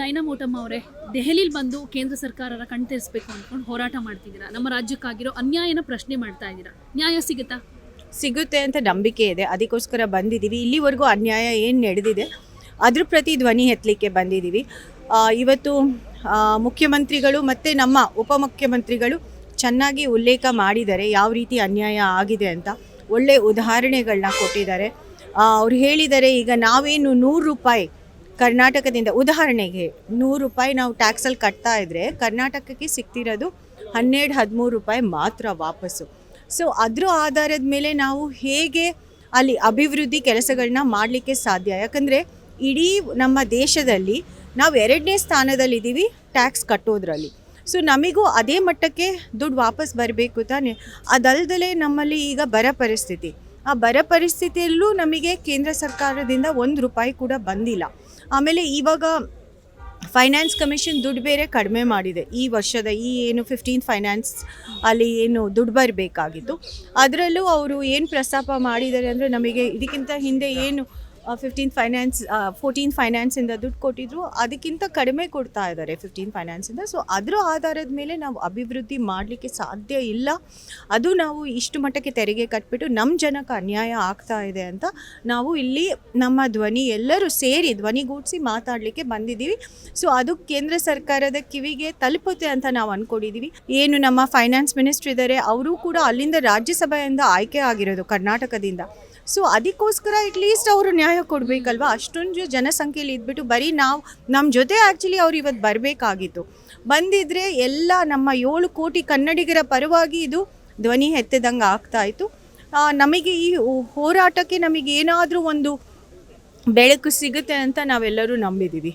ನಯನ ಮೋಟಮ್ಮ ಅವರೇ, ದೆಹಲಿಲಿ ಬಂದು ಕೇಂದ್ರ ಸರ್ಕಾರರ ಕಣ್ತರಿಸಬೇಕು ತೆರೆಸ್ಬೇಕು ಅಂದ್ಕೊಂಡು ಹೋರಾಟ ಮಾಡ್ತಿದ್ದೀರಾ? ನಮ್ಮ ರಾಜ್ಯಕ್ಕಾಗಿರೋ ಅನ್ಯಾಯನ ಪ್ರಶ್ನೆ ಮಾಡ್ತಾ ಇದ್ದೀರಾ? ನ್ಯಾಯ ಸಿಗುತ್ತಾ? ಸಿಗುತ್ತೆ ಅಂತ ನಂಬಿಕೆ ಇದೆ. ಅದಕ್ಕೋಸ್ಕರ ಬಂದಿದ್ದೀವಿ. ಇಲ್ಲಿವರೆಗೂ ಅನ್ಯಾಯ ಏನು ನಡೆದಿದೆ, ಅದ್ರ ಪ್ರತಿ ಧ್ವನಿ ಎತ್ತಲಿಕ್ಕೆ ಬಂದಿದ್ದೀವಿ. ಇವತ್ತು ಮುಖ್ಯಮಂತ್ರಿಗಳು ಮತ್ತು ನಮ್ಮ ಉಪಮುಖ್ಯಮಂತ್ರಿಗಳು ಚೆನ್ನಾಗಿ ಉಲ್ಲೇಖ ಮಾಡಿದ್ದಾರೆ ಯಾವ ರೀತಿ ಅನ್ಯಾಯ ಆಗಿದೆ ಅಂತ. ಒಳ್ಳೆ ಉದಾಹರಣೆಗಳನ್ನ ಕೊಟ್ಟಿದ್ದಾರೆ. ಅವ್ರು ಹೇಳಿದ್ದಾರೆ, ಈಗ ನಾವೇನು ನೂರು ರೂಪಾಯಿ ಕರ್ನಾಟಕದಿಂದ, ಉದಾಹರಣೆಗೆ ನೂರು ರೂಪಾಯಿ ನಾವು ಟ್ಯಾಕ್ಸಲ್ಲಿ ಕಟ್ತಾ ಇದ್ದರೆ ಕರ್ನಾಟಕಕ್ಕೆ ಸಿಗ್ತಿರೋದು ಹನ್ನೆರಡು, ಹದಿಮೂರು ರೂಪಾಯಿ ಮಾತ್ರ ವಾಪಸ್ಸು. ಸೊ, ಅದರ ಆಧಾರದ ಮೇಲೆ ನಾವು ಹೇಗೆ ಅಲ್ಲಿ ಅಭಿವೃದ್ಧಿ ಕೆಲಸಗಳನ್ನ ಮಾಡಲಿಕ್ಕೆ ಸಾಧ್ಯ? ಯಾಕಂದರೆ ಇಡೀ ನಮ್ಮ ದೇಶದಲ್ಲಿ ನಾವು ಎರಡನೇ ಸ್ಥಾನದಲ್ಲಿದ್ದೀವಿ ಟ್ಯಾಕ್ಸ್ ಕಟ್ಟೋದ್ರಲ್ಲಿ. ಸೊ, ನಮಗೂ ಅದೇ ಮಟ್ಟಕ್ಕೆ ದುಡ್ಡು ವಾಪಸ್ ಬರಬೇಕು ತಾನೆ? ಅದಲ್ದಲೇ ನಮ್ಮಲ್ಲಿ ಈಗ ಬರ ಪರಿಸ್ಥಿತಿ. ಆ ಬರ ಪರಿಸ್ಥಿತಿಯಲ್ಲೂ ನಮಗೆ ಕೇಂದ್ರ ಸರ್ಕಾರದಿಂದ ಒಂದು ರೂಪಾಯಿ ಕೂಡ ಬಂದಿಲ್ಲ. ಆಮೇಲೆ ಇವಾಗ ಫೈನಾನ್ಸ್ ಕಮಿಷನ್ ದುಡ್ಡು ಬೇರೆ ಕಡಿಮೆ ಮಾಡಿದೆ. ಈ ವರ್ಷದ ಈ ಏನು ಫಿಫ್ಟೀನ್ ಫೈನಾನ್ಸ್ ಅಲ್ಲಿ ಏನು ದುಡ್ಡು ಬರಬೇಕಾಗಿತ್ತು. ಅದರಲ್ಲೂ ಅವರು ಏನು ಪ್ರಸ್ತಾಪ ಮಾಡಿದ್ದಾರೆ ಅಂದರೆ ನಮಗೆ ಇದಕ್ಕಿಂತ ಹಿಂದೆ ಏನು ಫಿಫ್ಟೀನ್ ಫೈನಾನ್ಸ್ ಫೋರ್ಟೀನ್ ಫೈನಾನ್ಸಿಂದ ದುಡ್ಡು ಕೊಟ್ಟಿದ್ರು, ಅದಕ್ಕಿಂತ ಕಡಿಮೆ ಕೊಡ್ತಾ ಇದ್ದಾರೆ ಫಿಫ್ಟೀನ್ ಫೈನಾನ್ಸಿಂದ ಸೊ ಅದರ ಆಧಾರದ ಮೇಲೆ ನಾವು ಅಭಿವೃದ್ಧಿ ಮಾಡಲಿಕ್ಕೆ ಸಾಧ್ಯ ಇಲ್ಲ. ಅದು ನಾವು ಇಷ್ಟು ಮಟ್ಟಕ್ಕೆ ತೆರಿಗೆ ಕಟ್ಬಿಟ್ಟು ನಮ್ಮ ಜನಕ್ಕೆ ಅನ್ಯಾಯ ಆಗ್ತಾ ಇದೆ ಅಂತ ನಾವು ಇಲ್ಲಿ ನಮ್ಮ ಧ್ವನಿ ಎಲ್ಲರೂ ಸೇರಿ ಧ್ವನಿಗೂಡಿಸಿ ಮಾತಾಡಲಿಕ್ಕೆ ಬಂದಿದ್ದೀವಿ. ಸೊ ಅದು ಕೇಂದ್ರ ಸರ್ಕಾರದ ಕಿವಿಗೆ ತಲುಪುತ್ತೆ ಅಂತ ನಾವು ಅಂದ್ಕೊಂಡಿದ್ದೀವಿ ಏನು ನಮ್ಮ ಫೈನಾನ್ಸ್ ಮಿನಿಸ್ಟ್ರ್ ಇದ್ದಾರೆ ಅವರು ಕೂಡ ಅಲ್ಲಿಂದ ರಾಜ್ಯಸಭೆಯಿಂದ ಆಯ್ಕೆ ಆಗಿರೋದು ಕರ್ನಾಟಕದಿಂದ. ಸೊ ಅದಕ್ಕೋಸ್ಕರ ಅಟ್ಲೀಸ್ಟ್ ಅವರು ನ್ಯಾಯ ಕೊಡಬೇಕಲ್ವಾ? ಅಷ್ಟೊಂದು ಜನಸಂಖ್ಯೆಯಲ್ಲಿ ಇದ್ಬಿಟ್ಟು ಬರೀ ನಾವು ನಮ್ಮ ಜೊತೆ ಆ್ಯಕ್ಚುಲಿ ಅವ್ರು ಇವತ್ತು ಬರಬೇಕಾಗಿತ್ತು. ಬಂದಿದ್ದರೆ ಎಲ್ಲ ನಮ್ಮ ಏಳು ಕೋಟಿ ಕನ್ನಡಿಗರ ಪರವಾಗಿ ಇದು ಧ್ವನಿ ಎತ್ತದಂಗೆ ಆಗ್ತಾ ಇತ್ತು. ನಮಗೆ ಈ ಹೋರಾಟಕ್ಕೆ ನಮಗೆ ಏನಾದರೂ ಒಂದು ಬೆಳಕು ಸಿಗುತ್ತೆ ಅಂತ ನಾವೆಲ್ಲರೂ ನಂಬಿದ್ದೀವಿ